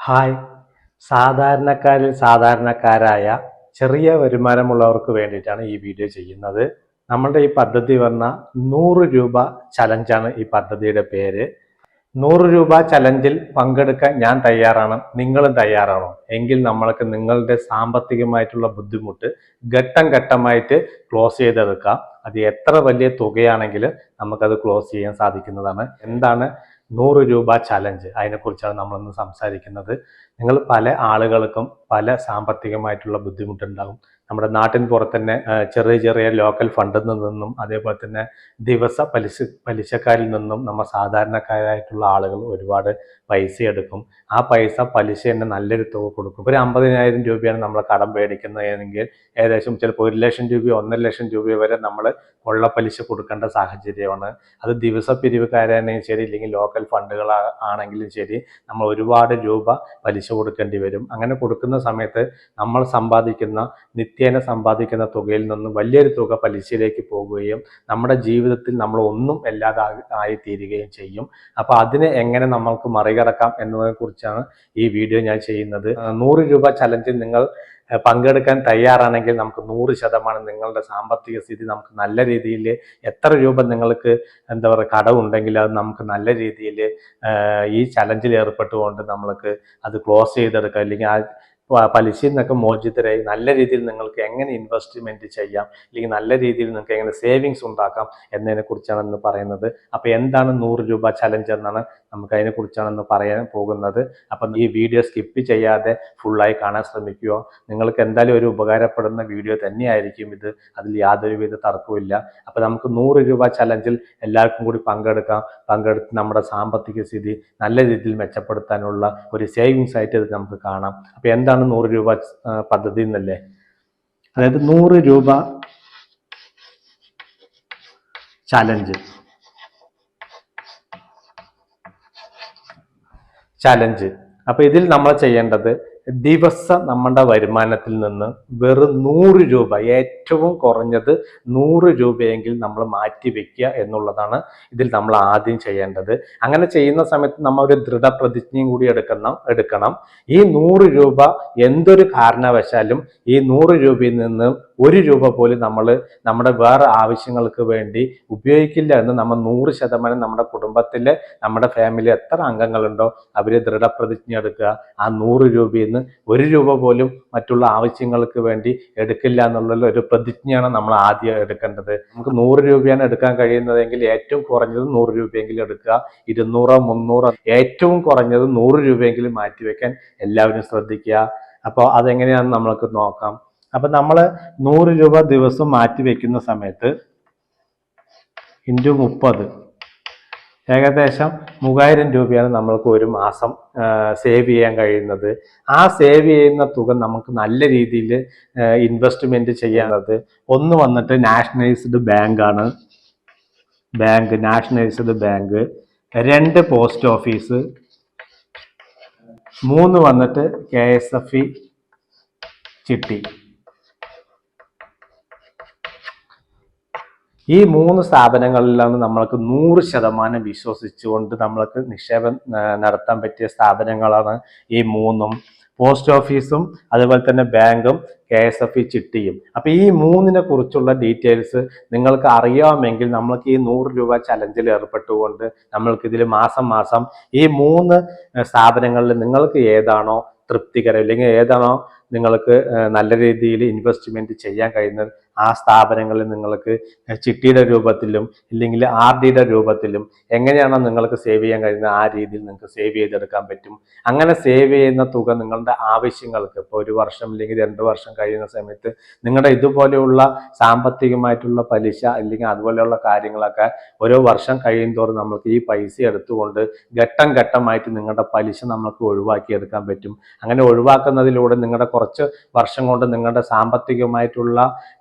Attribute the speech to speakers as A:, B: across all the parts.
A: Hi. സാധാരണക്കാരിൽ സാധാരണക്കാരായ ചെറിയ വരുമാനമുള്ളവർക്ക് വേണ്ടിയിട്ടാണ് ഈ വീഡിയോ ചെയ്യുന്നത്. നമ്മളുടെ ഈ പദ്ധതി വന്ന നൂറ് രൂപ ചലഞ്ചാണ് ഈ പദ്ധതിയുടെ പേര്. നൂറ് രൂപ ചലഞ്ചിൽ പങ്കെടുക്കാൻ ഞാൻ തയ്യാറാണ്. നിങ്ങളും തയ്യാറാണോ? എങ്കിൽ നമ്മൾക്ക് നിങ്ങളുടെ സാമ്പത്തികമായിട്ടുള്ള ബുദ്ധിമുട്ട് ഘട്ടം ഘട്ടമായിട്ട് ക്ലോസ് ചെയ്തെടുക്കാം. അത് എത്ര വലിയ തുകയാണെങ്കിലും നമുക്കത് ക്ലോസ് ചെയ്യാൻ സാധിക്കുന്നതാണ്. എന്താണ് നൂറ് രൂപ ചലഞ്ച് അതിനെക്കുറിച്ചാണ് നമ്മളിന്ന് സംസാരിക്കുന്നത്. നിങ്ങൾ പല ആളുകൾക്കും പല സാമ്പത്തികമായിട്ടുള്ള ബുദ്ധിമുട്ടുണ്ടാകും. നമ്മുടെ നാട്ടിൻ പുറത്തന്നെ ചെറിയ ചെറിയ ലോക്കൽ ഫണ്ടിൽ നിന്നും അതേപോലെ തന്നെ ദിവസ പലിശ പലിശക്കാരിൽ നിന്നും നമ്മൾ സാധാരണക്കാരായിട്ടുള്ള ആളുകൾ ഒരുപാട് പൈസ എടുക്കും. ആ പൈസ പലിശ തന്നെ നല്ലൊരു തുക കൊടുക്കും. ഒരു അമ്പതിനായിരം രൂപയാണ് നമ്മൾ കടം മേടിക്കുന്നതെങ്കിൽ ഏകദേശം ചിലപ്പോൾ ഒരു ലക്ഷം രൂപയോ ഒന്നര ലക്ഷം രൂപയോ വരെ നമ്മൾ കൊള്ള പലിശ കൊടുക്കേണ്ട സാഹചര്യമാണ്. അത് ദിവസ പിരിവുകാരാണെങ്കിലും ശരി ഇല്ലെങ്കിൽ ലോക്കൽ ഫണ്ടുകൾ ആണെങ്കിലും ശരി നമ്മൾ ഒരുപാട് രൂപ പലിശ കൊടുക്കേണ്ടി വരും. അങ്ങനെ കൊടുക്കുന്ന സമയത്ത് നമ്മൾ സമ്പാദിക്കുന്ന നിത്യേന സമ്പാദിക്കുന്ന തുകയിൽ നിന്നും വലിയൊരു തുക പലിശയിലേക്ക് പോകുകയും നമ്മുടെ ജീവിതത്തിൽ നമ്മൾ ഒന്നും അല്ലാതെ തീരുകയും ആയിത്തീരുകയും ചെയ്യും. അപ്പോൾ അതിനെ എങ്ങനെ നമ്മൾക്ക് മറികടക്കാം എന്നതിനെ കുറിച്ചാണ് ഈ വീഡിയോ ഞാൻ ചെയ്യുന്നത്. നൂറ് രൂപ ചലഞ്ചിൽ നിങ്ങൾ പങ്കെടുക്കാൻ തയ്യാറാണെങ്കിൽ നമുക്ക് നൂറ് ശതമാനം നിങ്ങളുടെ സാമ്പത്തിക സ്ഥിതി നമുക്ക് നല്ല രീതിയിൽ എത്ര രൂപ നിങ്ങൾക്ക് എന്താ പറയുക കടവുണ്ടെങ്കിൽ അത് നമുക്ക് നല്ല രീതിയിൽ ഈ ചലഞ്ചിൽ ഏർപ്പെട്ടുകൊണ്ട് നമ്മൾക്ക് അത് ക്ലോസ് ചെയ്തെടുക്കാം. അല്ലെങ്കിൽ ആ പലിശയിൽ നിന്നൊക്കെ മോചിതരായി നല്ല രീതിയിൽ നിങ്ങൾക്ക് എങ്ങനെ ഇൻവെസ്റ്റ്മെന്റ് ചെയ്യാം? അല്ലെങ്കിൽ നല്ല രീതിയിൽ നിങ്ങൾക്ക് എങ്ങനെ സേവിങ്സ് ഉണ്ടാക്കാം? എന്നതിനെ കുറിച്ചാണ് ഇന്ന് പറയുന്നത്. അപ്പോൾ എന്താണ് നൂറ് രൂപ ചലഞ്ച് എന്നാണ് നമുക്ക് അതിനെ കുറിച്ചാണ് ഇന്ന് പറയാൻ പോകുന്നത്. അപ്പം ഈ വീഡിയോ സ്കിപ്പ് ചെയ്യാതെ ഫുള്ളായി കാണാൻ ശ്രമിക്കുക. നിങ്ങൾക്ക് എന്തായാലും ഒരു ഉപകാരപ്പെടുന്ന വീഡിയോ തന്നെയായിരിക്കും ഇത്. അതിൽ യാതൊരു യാതൊരുവിധ തർക്കവുമില്ല അപ്പോൾ നമുക്ക് നൂറ് രൂപ ചലഞ്ചിൽ എല്ലാവർക്കും കൂടി പങ്കെടുക്കാം. പങ്കെടുത്ത് നമ്മുടെ സാമ്പത്തിക സ്ഥിതി നല്ല രീതിയിൽ മെച്ചപ്പെടുത്താനുള്ള ഒരു സേവിങ്സ് ആയിട്ട് ഇത് നമുക്ക് കാണാം. അപ്പോൾ എന്താണ് നൂറ് രൂപ പദ്ധതി എന്നല്ലേ? അതായത് നൂറ് രൂപ ചലഞ്ച് ചലഞ്ച് അപ്പൊ ഇതിൽ നമ്മൾ ചെയ്യേണ്ടത് ദിവസം നമ്മുടെ വരുമാനത്തിൽ നിന്ന് വെറും നൂറ് രൂപ ഏറ്റവും കുറഞ്ഞത് നൂറ് രൂപയെങ്കിൽ നമ്മൾ മാറ്റി വെക്കുക എന്നുള്ളതാണ് ഇതിൽ നമ്മൾ ആദ്യം ചെയ്യേണ്ടത്. അങ്ങനെ ചെയ്യുന്ന സമയത്ത് നമ്മൾ ഒരു ദൃഢപ്രതിജ്ഞയും കൂടി എടുക്കണം എടുക്കണം. ഈ നൂറ് രൂപ എന്തൊരു കാരണവശാലും ഈ നൂറ് രൂപയിൽ നിന്ന് ഒരു രൂപ പോലും നമ്മൾ നമ്മുടെ വേറെ ആവശ്യങ്ങൾക്ക് വേണ്ടി ഉപയോഗിക്കില്ല എന്ന് നമ്മൾ നൂറ് ശതമാനം നമ്മുടെ കുടുംബത്തിലെ നമ്മുടെ ഫാമിലി എത്ര അംഗങ്ങളുണ്ടോ അവർ ദൃഢപ്രതിജ്ഞ എടുക്കുക. ആ നൂറ് രൂപയിൽ നിന്ന് ഒരു രൂപ പോലും മറ്റുള്ള ആവശ്യങ്ങൾക്ക് വേണ്ടി എടുക്കില്ല എന്നുള്ള ഒരു പ്രതിജ്ഞയാണ് നമ്മൾ ആദ്യം എടുക്കേണ്ടത്. നമുക്ക് നൂറ് രൂപയാണ് എടുക്കാൻ കഴിയുന്നതെങ്കിൽ ഏറ്റവും കുറഞ്ഞത് നൂറ് രൂപയെങ്കിലും എടുക്കുക. ഇരുന്നൂറോ മുന്നൂറോ ഏറ്റവും കുറഞ്ഞത് നൂറ് രൂപയെങ്കിലും മാറ്റിവെക്കാൻ എല്ലാവരും ശ്രദ്ധിക്കുക. അപ്പോൾ അതെങ്ങനെയാണെന്ന് നമ്മൾക്ക് നോക്കാം. അപ്പൊ നമ്മൾ നൂറ് രൂപ ദിവസം മാറ്റി വെക്കുന്ന സമയത്ത് ഇന്റു മുപ്പത്. ഏകദേശം മൂവായിരം രൂപയാണ് നമ്മൾക്ക് ഒരു മാസം സേവ് ചെയ്യാൻ കഴിയുന്നത്. ആ സേവ് ചെയ്യുന്ന തുക നമുക്ക് നല്ല രീതിയിൽ ഇൻവെസ്റ്റ്മെന്റ് ചെയ്യാനുള്ളത്. ഒന്ന് വന്നിട്ട് നാഷണലൈസ്ഡ് ബാങ്കാണ് ബാങ്ക് നാഷണലൈസ്ഡ് ബാങ്ക് രണ്ട് പോസ്റ്റ് ഓഫീസ് മൂന്ന് വന്നിട്ട് കെ എസ് എഫ് ഇ ചിട്ടി. ഈ മൂന്ന് സ്ഥാപനങ്ങളിലാണ് നമ്മൾക്ക് നൂറ് ശതമാനം വിശ്വസിച്ചുകൊണ്ട് നമ്മൾക്ക് നിക്ഷേപം നടത്താൻ പറ്റിയ സ്ഥാപനങ്ങളാണ് ഈ മൂന്നും. പോസ്റ്റ് ഓഫീസും അതുപോലെ തന്നെ ബാങ്കും കെ എസ് എഫ് ഇ ചിട്ടിയും. അപ്പൊ ഈ മൂന്നിനെ കുറിച്ചുള്ള ഡീറ്റെയിൽസ് നിങ്ങൾക്ക് അറിയാമെങ്കിൽ നമ്മൾക്ക് ഈ നൂറ് രൂപ ചലഞ്ചിൽ ഏർപ്പെട്ടുകൊണ്ട് നമ്മൾക്ക് ഇതിൽ മാസം മാസം ഈ മൂന്ന് സ്ഥാപനങ്ങളിൽ നിങ്ങൾക്ക് ഏതാണോ തൃപ്തികരം അല്ലെങ്കിൽ ഏതാണോ നിങ്ങൾക്ക് നല്ല രീതിയിൽ ഇൻവെസ്റ്റ്മെന്റ് ചെയ്യാൻ കഴിയുന്ന ആ സ്ഥാപനങ്ങളിൽ നിങ്ങൾക്ക് ചിട്ടിയുടെ രൂപത്തിലും ഇല്ലെങ്കിൽ ആർ ഡിയുടെ രൂപത്തിലും എങ്ങനെയാണോ നിങ്ങൾക്ക് സേവ് ചെയ്യാൻ കഴിയുന്നത് ആ രീതിയിൽ നിങ്ങൾക്ക് സേവ് ചെയ്തെടുക്കാൻ പറ്റും. അങ്ങനെ സേവ് ചെയ്യുന്ന തുക നിങ്ങളുടെ ആവശ്യങ്ങൾക്ക് ഇപ്പോൾ ഒരു വർഷം അല്ലെങ്കിൽ രണ്ട് വർഷം കഴിയുന്ന സമയത്ത് നിങ്ങളുടെ ഇതുപോലെയുള്ള സാമ്പത്തികമായിട്ടുള്ള പലിശ അല്ലെങ്കിൽ അതുപോലെയുള്ള കാര്യങ്ങളൊക്കെ ഓരോ വർഷം കഴിയും തോറും നമുക്ക് ഈ പൈസ എടുത്തുകൊണ്ട് ഘട്ടം ഘട്ടമായിട്ട് നിങ്ങളുടെ പലിശ നമുക്ക് ഒഴിവാക്കിയെടുക്കാൻ പറ്റും. അങ്ങനെ ഒഴിവാക്കുന്നതിലൂടെ നിങ്ങളുടെ കുറച്ച് വർഷം കൊണ്ട് നിങ്ങളുടെ സാമ്പത്തികമായിട്ടുള്ള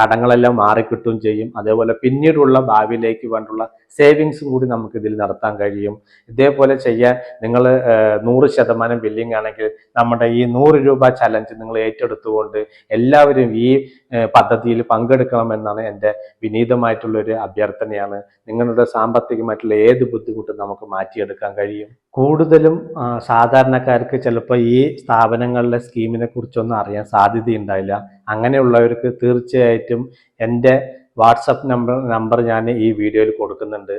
A: കടങ്ങളെല്ലാം മാറിക്കിട്ടുകയും ചെയ്യും. അതേപോലെ പിന്നീടുള്ള ഭാവിയിലേക്ക് വേണ്ടുള്ള സേവിങ്സും കൂടി നമുക്ക് ഇതിൽ നടത്താൻ കഴിയും. ഇതേപോലെ ചെയ്യാൻ നിങ്ങൾ നൂറ് ശതമാനം ബില്ലിംഗ് ആണെങ്കിൽ നമ്മുടെ ഈ നൂറ് രൂപ ചലഞ്ച് നിങ്ങൾ ഏറ്റെടുത്തുകൊണ്ട് എല്ലാവരും ഈ പദ്ധതിയിൽ പങ്കെടുക്കണമെന്നാണ് എന്റെ വിനീതമായിട്ടുള്ള ഒരു അഭ്യർത്ഥനയാണ്. നിങ്ങളുടെ സാമ്പത്തികമായിട്ടുള്ള ഏത് ബുദ്ധിമുട്ടും നമുക്ക് മാറ്റിയെടുക്കാൻ കഴിയും. കൂടുതലും സാധാരണക്കാർക്ക് ചിലപ്പോൾ ഈ സ്ഥാപനങ്ങളിലെ സ്കീമിനെ കുറിച്ചൊന്നും അറിയാൻ സാധ്യതയുണ്ടാവില്ല അങ്ങനെയുള്ളവർക്ക് തീർച്ചയായിട്ടും എന്റെ വാട്സപ്പ് നമ്പർ നമ്പർ ഞാൻ ഈ വീഡിയോയിൽ കൊടുക്കുന്നുണ്ട്.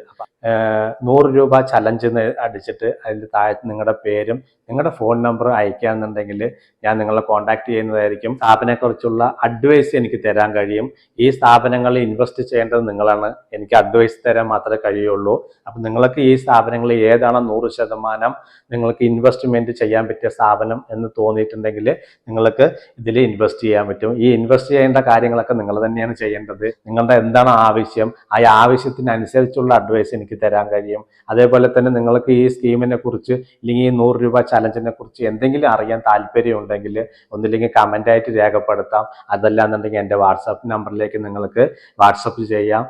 A: നൂറ് രൂപ ചലഞ്ച് അടിച്ചിട്ട് അതിൽ താഴെ നിങ്ങളുടെ പേരും നിങ്ങളുടെ ഫോൺ നമ്പറും അയക്കുകയാണെന്നുണ്ടെങ്കിൽ ഞാൻ നിങ്ങളെ കോൺടാക്ട് ചെയ്യുന്നതായിരിക്കും. സ്ഥാപനത്തെക്കുറിച്ചുള്ള അഡ്വൈസ് എനിക്ക് തരാൻ കഴിയും. ഈ സ്ഥാപനങ്ങളിൽ ഇൻവെസ്റ്റ് ചെയ്യേണ്ടത് നിങ്ങളാണ്. എനിക്ക് അഡ്വൈസ് തരാൻ മാത്രമേ കഴിയുള്ളൂ. അപ്പം നിങ്ങൾക്ക് ഈ സ്ഥാപനങ്ങളിൽ ഏതാണ് നൂറ് ശതമാനം നിങ്ങൾക്ക് ഇൻവെസ്റ്റ്മെന്റ് ചെയ്യാൻ പറ്റിയ സ്ഥാപനം എന്ന് തോന്നിയിട്ടുണ്ടെങ്കിൽ നിങ്ങൾക്ക് ഇതിൽ ഇൻവെസ്റ്റ് ചെയ്യാൻ പറ്റും. ഈ ഇൻവെസ്റ്റ് ചെയ്യേണ്ട കാര്യങ്ങളൊക്കെ നിങ്ങൾ തന്നെയാണ് ചെയ്യേണ്ടത്. നിങ്ങളുടെ എന്താണ് ആവശ്യം? ആ ആവശ്യത്തിനനുസരിച്ചുള്ള അഡ്വൈസ് എനിക്ക് തരാൻ കഴിയും. അതേപോലെ തന്നെ നിങ്ങൾക്ക് ഈ സ്കീമിനെ കുറിച്ച് ഇല്ലെങ്കിൽ ഈ നൂറ് രൂപ ചലഞ്ചിനെ കുറിച്ച് എന്തെങ്കിലും അറിയാൻ താല്പര്യം ഉണ്ടെങ്കിൽ ഒന്നില്ലെങ്കിൽ കമന്റ് ആയിട്ട് രേഖപ്പെടുത്താം. അതല്ലാന്നുണ്ടെങ്കിൽ എന്റെ വാട്സാപ്പ് നമ്പറിലേക്ക് നിങ്ങൾക്ക് വാട്സപ്പ് ചെയ്യാം.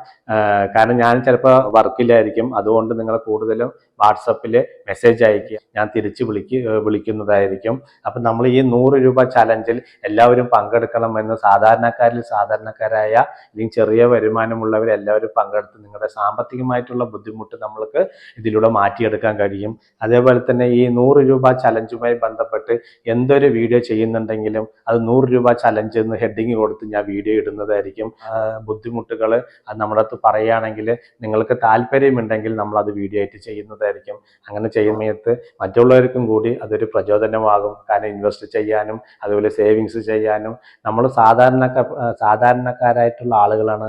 A: കാരണം ഞാൻ ചിലപ്പോൾ വർക്കിലായിരിക്കും അതുകൊണ്ട് നിങ്ങൾ കൂടുതലും വാട്സപ്പിൽ മെസ്സേജ് അയക്കുക ഞാൻ തിരിച്ച് വിളിക്ക് വിളിക്കുന്നതായിരിക്കും. അപ്പം നമ്മൾ ഈ നൂറ് രൂപ ചലഞ്ചിൽ എല്ലാവരും പങ്കെടുക്കണമെന്ന് സാധാരണക്കാരിൽ സാധാരണക്കാരായ അല്ലെങ്കിൽ ചെറിയ വരുമാനമുള്ളവർ എല്ലാവരും പങ്കെടുത്ത് നിങ്ങളുടെ സാമ്പത്തികമായിട്ടുള്ള ബുദ്ധിമുട്ട് നമ്മൾക്ക് ഇതിലൂടെ മാറ്റിയെടുക്കാൻ കഴിയും. അതേപോലെ തന്നെ ഈ നൂറ് രൂപ ചലഞ്ചുമായി ബന്ധപ്പെട്ട് എന്തൊരു വീഡിയോ ചെയ്യുന്നുണ്ടെങ്കിലും അത് നൂറ് രൂപ ചലഞ്ച് എന്ന് ഹെഡിങ് കൊടുത്ത് ഞാൻ വീഡിയോ ഇടുന്നതായിരിക്കും. ബുദ്ധിമുട്ടുകൾ നമ്മുടെ അടുത്ത് പറയുകയാണെങ്കിൽ നിങ്ങൾക്ക് താല്പര്യമുണ്ടെങ്കിൽ നമ്മൾ അത് വീഡിയോ ആയിട്ട് ചെയ്യുന്നതായിരിക്കും. അങ്ങനെ ചെയ്യുന്ന സമയത്ത് മറ്റുള്ളവർക്കും കൂടി അതൊരു പ്രചോദനമാകും. കാരണം ഇൻവെസ്റ്റ് ചെയ്യാനും അതുപോലെ സേവിങ്സ് ചെയ്യാനും. നമ്മൾ സാധാരണക്കാർ സാധാരണക്കാരായിട്ടുള്ള ആളുകളാണ്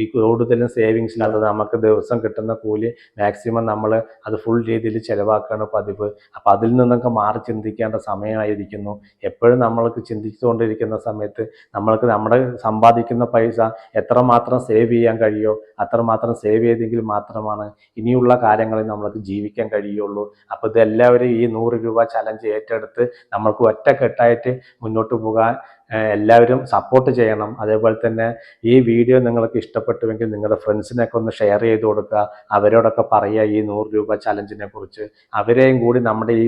A: ഈ കൂടുതലും സേവിങ്സ് അത് നമുക്ക് ദിവസം കിട്ടുന്ന കൂലി മാക്സിമം നമ്മൾ അത് ഫുൾ രീതിയിൽ ചിലവാക്കുകയാണ് പതിവ്. അപ്പം അതിൽ നിന്നൊക്കെ മാറി ചിന്തിക്കേണ്ട സമയമായിരിക്കുന്നു. എപ്പോഴും നമ്മൾക്ക് ചിന്തിച്ചുകൊണ്ടിരിക്കുന്ന സമയത്ത് നമ്മൾക്ക് നമ്മുടെ സമ്പാദിക്കുന്ന പൈസ എത്രമാത്രം സേവ് ചെയ്യാൻ കഴിയുമോ അത്രമാത്രം സേവ് ചെയ്തെങ്കിൽ മാത്രമാണ് ഇനിയുള്ള കാര്യങ്ങളിൽ നമ്മൾക്ക് ജീവിക്കാൻ കഴിയുള്ളൂ. അപ്പോൾ ഇതെല്ലാവരും ഈ നൂറ് രൂപ ചലഞ്ച് ഏറ്റെടുത്ത് നമ്മൾക്ക് ഒറ്റക്കെട്ടായിട്ട് മുന്നോട്ട് പോകാൻ എല്ലാവരും സപ്പോർട്ട് ചെയ്യണം. അതേപോലെ തന്നെ ഈ വീഡിയോ നിങ്ങൾക്ക് ഇഷ്ടപ്പെട്ടുവെങ്കിൽ നിങ്ങളുടെ ഫ്രണ്ട്സിനൊക്കെ ഒന്ന് ഷെയർ ചെയ്ത് കൊടുക്കുക. അവരോടൊക്കെ പറയുക ഈ നൂറ് രൂപ ചലഞ്ചിനെ കുറിച്ച് അവരെയും കൂടി നമ്മുടെ ഈ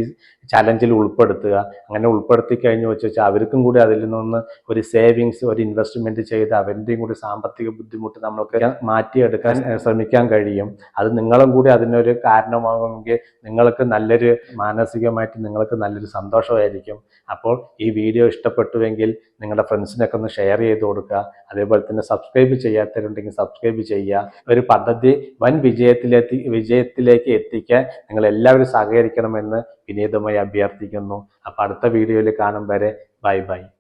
A: ചലഞ്ചിൽ ഉൾപ്പെടുത്തുക. അങ്ങനെ ഉൾപ്പെടുത്തി കഴിഞ്ഞു വെച്ചാൽ അവർക്കും കൂടി അതിൽ നിന്ന് ഒരു സേവിങ്സ് ഒരു ഇൻവെസ്റ്റ്മെന്റ് ചെയ്ത് അവരുടെയും കൂടി സാമ്പത്തിക ബുദ്ധിമുട്ട് നമ്മൾക്ക് മാറ്റിയെടുക്കാൻ ശ്രമിക്കാൻ കഴിയും. അത് നിങ്ങളും കൂടി അതിനൊരു കാരണമാകുമെങ്കിൽ നിങ്ങൾക്ക് നല്ലൊരു മാനസികമായിട്ട് നിങ്ങൾക്ക് നല്ലൊരു സന്തോഷമായിരിക്കും. അപ്പോൾ ഈ വീഡിയോ ഇഷ്ടപ്പെട്ടുവെങ്കിൽ നിങ്ങളുടെ ഫ്രണ്ട്സിനൊക്കെ ഒന്ന് ഷെയർ ചെയ്ത് കൊടുക്കുക. അതേപോലെ തന്നെ സബ്സ്ക്രൈബ് ചെയ്യാത്തവരുണ്ടെങ്കിൽ സബ്സ്ക്രൈബ് ചെയ്യുക. ഒരു പദ്ധതി വൻ വിജയത്തിലെത്തി വിജയത്തിലേക്ക് എത്തിക്കാൻ നിങ്ങൾ എല്ലാവരും സഹകരിക്കണമെന്ന് വിനീതമായി അഭ്യർത്ഥിക്കുന്നു. അപ്പോൾ അടുത്ത വീഡിയോയിൽ കാണും വരെ. Bye bye.